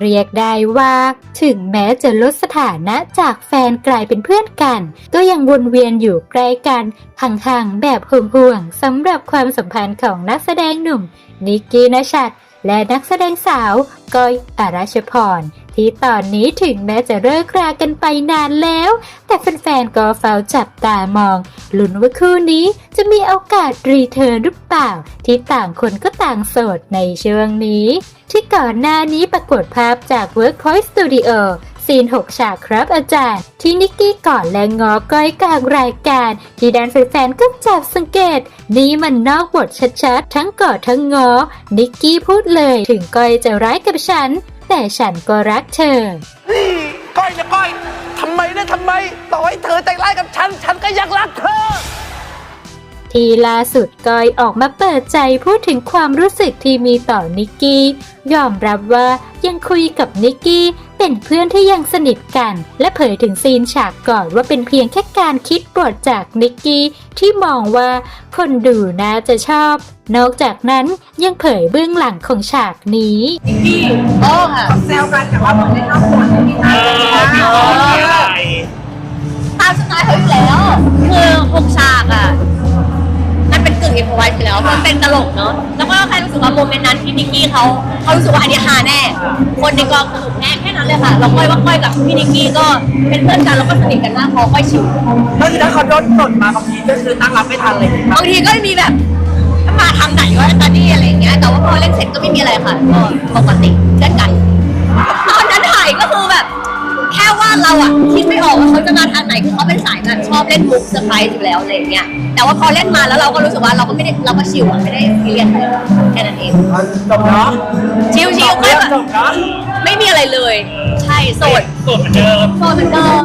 เรียกได้ว่าถึงแม้จะลดสถานะจากแฟนกลายเป็นเพื่อนกัน ก็ยังวนเวียนอยู่ใกล้กันห่างๆแบบห่วงๆสำหรับความสัมพันธ์ของนักแสดงหนุ่ม นิกกี้นชัดและนักแสดงสาวก้อยอาราชพร ที่ตอนนี้ถึงแม้จะเลิกรากันไปนานแล้ว แต่แฟนๆก็เฝ้าจับตามอง ลุ้นว่าคู่นี้จะมีโอกาสรีเทิร์นหรือเปล่า ที่ต่างคนก็ต่างโสดในช่วงนี้ ที่ก่อนหน้านี้ปรากฏภาพจาก Workpoint Studio ซีน 6 ฉากครับอาจารย์ ที่นิกกี้ก่อนและงอก้อยกลางรายการ ที่แดนแฟนๆก็จับสังเกต นี่มันนอกบทชัดๆ ทั้งกอดทั้งงอ นิกกี้พูดเลยถึงก้อยจะร้ายกับฉัน แต่ฉันก็รักเธอก้อยนะก้อย ทำไมนะทำไม ต่อให้เธอใจร้ายกับฉัน ฉันก็ยังรักเธอ ที่ล่าสุดก้อยออกมาเปิดใจพูดถึงความรู้สึกที่มีต่อนิกกี้ ยอมรับว่ายังคุยกับนิกกี้เป็นเพื่อนที่ยังสนิทกัน และเผยถึงซีนฉากก่อนว่าเป็นเพียงแค่การคิดบทจากนิกกี้ที่มองว่าคนดูน่าจะชอบ นอกจากนั้นยังเผยเบื้องหลังของฉากนี้โอ้ค่ะแซวกันแต่ว่าเหมือนในนามสไตล์เขาอยู่แล้ว คือหกฉากอะ มันเป็นกึ่งอินพไว้อยู่แล้ว มันเป็นตลกเนาะ แล้วก็แค่รู้สึกว่าโมเมนต์นั้นที่นิกกี้เขาเขารู้สึกว่าอันนี้ฮาแน่ คนในกองสนุกแน่แค่นั้นเลยค่ะเราก้อยว่าก้อยกับพี่นิกกี้ก็เป็นเพื่อนกันแล้วก็สนิทกันมากพอก้อยชิวถ้าถ้าเขาโดนสดมาบางทีก็คือตั้งรับไม่ทันเลยบางทีก็มีแบบมาทางไหนวะตอนนี้อะไรอย่างเงี้ย แต่ว่าพอเล่นเสร็จก็ไม่มีอะไรค่ะก็ปกติเช่นกัน ตอนนั้นถ่ายก็คือแบบ แค่ว่าเราอะคิดไม่ออกว่าเขาจะมาทางไหนคือเขาเป็นสายแบบชอบเล่นมุกเซอร์ไพรส์อยู่แล้วอะไรอย่างเงี้ยแต่ว่าพอเล่นมาแล้วเราก็รู้สึกว่าเราก็ไม่ได้เราก็ชิลอะไม่ได้ซีเรียสอะไรแค่นั้นเองจบเนาะชิลชิลๆไม่แบบจบเนาะไม่มีอะไรเลย ใช่โสด โสดเหมือนเดิม โสดเหมือนเดิม